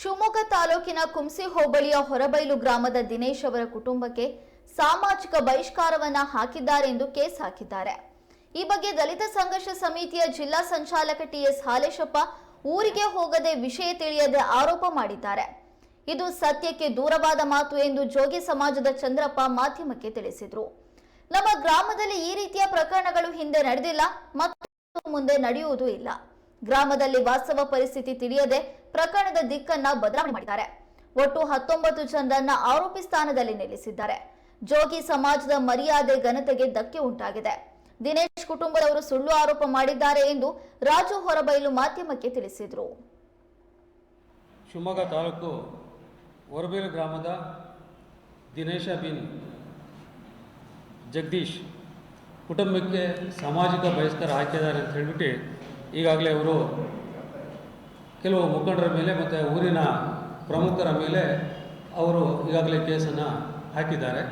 ಶಿವಮೊಗ್ಗ ತಾಲೂಕಿನ ಕುಂಸಿ ಹೋಬಳಿಯ ಹೊರಬೈಲು ಗ್ರಾಮದ ದಿನೇಶ್ ಅವರ ಕುಟುಂಬಕ್ಕೆ ಸಾಮಾಜಿಕ ಬಹಿಷ್ಕಾರವನ್ನ ಹಾಕಿದ್ದಾರೆ ಎಂದು ಕೇಸ್ ಹಾಕಿದ್ದಾರೆ. ಈ ಬಗ್ಗೆ ದಲಿತ ಸಂಘರ್ಷ ಸಮಿತಿಯ ಜಿಲ್ಲಾ ಸಂಚಾಲಕ ಟಿಎಸ್ ಹಾಲೇಶಪ್ಪ ಊರಿಗೆ ಹೋಗದೆ ವಿಷಯ ತಿಳಿಯದೆ ಆರೋಪ ಮಾಡಿದ್ದಾರೆ. ಇದು ಸತ್ಯಕ್ಕೆ ದೂರವಾದ ಮಾತು ಎಂದು ಜೋಗಿ ಸಮಾಜದ ಚಂದ್ರಪ್ಪ ಮಾಧ್ಯಮಕ್ಕೆ ತಿಳಿಸಿದರು. ನಮ್ಮ ಗ್ರಾಮದಲ್ಲಿ ಈ ರೀತಿಯ ಪ್ರಕರಣಗಳು ಹಿಂದೆ ನಡೆದಿಲ್ಲ ಮತ್ತು ಮುಂದೆ ನಡೆಯುವುದೂ ಇಲ್ಲ. ಗ್ರಾಮದಲ್ಲಿ ವಾಸ್ತವ ಪರಿಸ್ಥಿತಿ ತಿಳಿಯದೆ ಪ್ರಕರಣದ ದಿಕ್ಕನ್ನ ಬದಲಾವಣೆ ಮಾಡಿದ್ದಾರೆ. ಒಟ್ಟು ಹತ್ತೊಂಬತ್ತು ಜನರನ್ನ ಆರೋಪಿ ಸ್ಥಾನದಲ್ಲಿ ನಿಲ್ಲಿಸಿದ್ದಾರೆ. ಜೋಗಿ ಸಮಾಜದ ಮರ್ಯಾದೆ ಘನತೆಗೆ ಧಕ್ಕೆ ಉಂಟಾಗಿದೆ. ದಿನೇಶ್ ಕುಟುಂಬದವರು ಸುಳ್ಳು ಆರೋಪ ಮಾಡಿದ್ದಾರೆ ಎಂದು ರಾಜು ಹೊರಬೈಲು ಮಾಧ್ಯಮಕ್ಕೆ ತಿಳಿಸಿದರು. ಶಿವಮೊಗ್ಗ ತಾಲೂಕು ಹೊರಬೇಲು ಗ್ರಾಮದ ದಿನೇಶ ಬಿನ್ ಜಗದೀಶ್ ಕುಟುಂಬಕ್ಕೆ ಸಾಮಾಜಿಕ ಬಹಿಷ್ಕಾರ ಹಾಕಿದ್ದಾರೆ ಅಂತ ಹೇಳ್ಬಿಟ್ಟು ಈಗಾಗಲೇ ಅವರು ಕೆಲವು ಮುಖಂಡರ ಮೇಲೆ ಮತ್ತು ಊರಿನ ಪ್ರಮುಖರ ಮೇಲೆ ಅವರು ಈಗಾಗಲೇ ಕೇಸನ್ನು ಹಾಕಿದ್ದಾರೆ.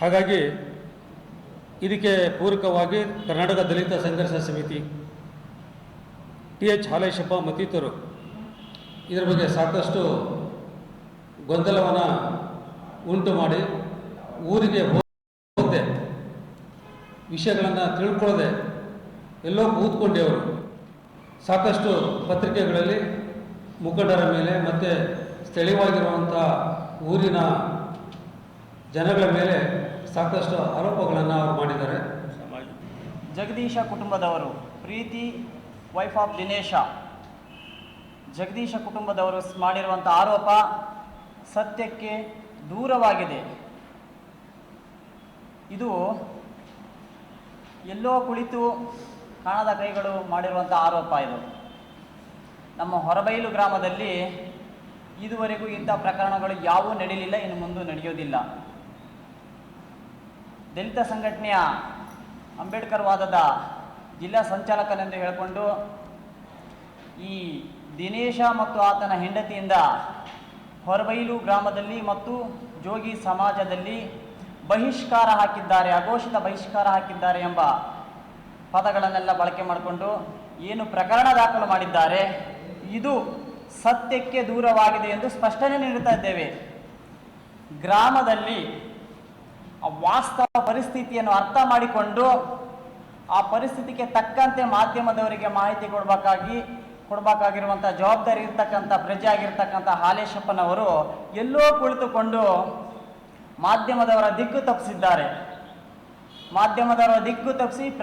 ಹಾಗಾಗಿ ಇದಕ್ಕೆ ಪೂರಕವಾಗಿ ಕರ್ನಾಟಕ ದಲಿತ ಸಂಘರ್ಷ ಸಮಿತಿ, ಟಿ ಎಚ್ ಹಾಲೇಶಪ್ಪ ಮತ್ತಿತರು ಇದರ ಬಗ್ಗೆ ಸಾಕಷ್ಟು ಗೊಂದಲವನ್ನು ಉಂಟು ಮಾಡಿ ಊರಿಗೆ ಹೋಗದೆ ವಿಷಯಗಳನ್ನು ತಿಳ್ಕೊಳ್ಳದೆ ಎಲ್ಲೋ ಕೂತ್ಕೊಂಡೆ ಅವರು. ಸಾಕಷ್ಟು ಪತ್ರಿಕೆಗಳಲ್ಲಿ ಮುಖಂಡರ ಮೇಲೆ ಮತ್ತು ಸ್ಥಳೀಯವಾಗಿರುವಂಥ ಊರಿನ ಜನಗಳ ಮೇಲೆ ಸಾಕಷ್ಟು ಆರೋಪಗಳನ್ನು ಅವರು ಮಾಡಿದ್ದಾರೆ. ಜಗದೀಶ ಕುಟುಂಬದವರು, ಪ್ರೀತಿ ವೈಫ್ ಆಫ್ ದಿನೇಶ. ಜಗದೀಶ ಕುಟುಂಬದವರು ಮಾಡಿರುವಂಥ ಆರೋಪ ಸತ್ಯಕ್ಕೆ ದೂರವಾಗಿದೆ. ಇದು ಎಲ್ಲೋ ಕುಳಿತು ಕಾಣದ ಕೈಗಳು ಮಾಡಿರುವಂಥ ಆರೋಪ ಇದು. ನಮ್ಮ ಹೊರಬೈಲು ಗ್ರಾಮದಲ್ಲಿ ಇದುವರೆಗೂ ಇಂಥ ಪ್ರಕರಣಗಳು ಯಾವೂ ನಡೆಯಲಿಲ್ಲ ಇನ್ನು ಮುಂದೆ ನಡೆಯೋದಿಲ್ಲ. ದಲಿತ ಸಂಘಟನೆಯ ಅಂಬೇಡ್ಕರ್ ವಾದದ ಜಿಲ್ಲಾ ಸಂಚಾಲಕನೆಂದು ಹೇಳಿಕೊಂಡು, ಈ ದಿನೇಶ ಮತ್ತು ಆತನ ಹೆಂಡತಿಯಿಂದ ಹೊರಬೈಲು ಗ್ರಾಮದಲ್ಲಿ ಮತ್ತು ಜೋಗಿ ಸಮಾಜದಲ್ಲಿ ಬಹಿಷ್ಕಾರ ಹಾಕಿದ್ದಾರೆ ಅಘೋಷಿತ ಬಹಿಷ್ಕಾರ ಹಾಕಿದ್ದಾರೆ ಎಂಬ ಪದಗಳನ್ನೆಲ್ಲ ಬಳಕೆ ಮಾಡಿಕೊಂಡು ಏನು ಪ್ರಕರಣ ದಾಖಲು ಮಾಡಿದ್ದಾರೆ, ಇದು ಸತ್ಯಕ್ಕೆ ದೂರವಾಗಿದೆ ಎಂದು ಸ್ಪಷ್ಟನೆ ನೀಡುತ್ತಾ ಇದ್ದೇವೆ. ಗ್ರಾಮದಲ್ಲಿ ವಾಸ್ತವ ಪರಿಸ್ಥಿತಿಯನ್ನು ಅರ್ಥ ಮಾಡಿಕೊಂಡು ಆ ಪರಿಸ್ಥಿತಿಗೆ ತಕ್ಕಂತೆ ಮಾಧ್ಯಮದವರಿಗೆ ಮಾಹಿತಿ ಕೊಡಬೇಕಾಗಿ ಕೊಡಬೇಕಾಗಿರುವಂಥ ಜವಾಬ್ದಾರಿ ಇರ್ತಕ್ಕಂಥ ಪ್ರಜೆ ಆಗಿರ್ತಕ್ಕಂಥ ಹಾಲೇಶಪ್ಪನವರು ಎಲ್ಲೋ ಕುಳಿತುಕೊಂಡು ಮಾಧ್ಯಮದವರ ದಿಕ್ಕು ತಪ್ಪಿಸಿದ್ದಾರೆ. ಮಾಧ್ಯಮದವರ ದಿಕ್ಕು ತಪ್ಪಿಸಿ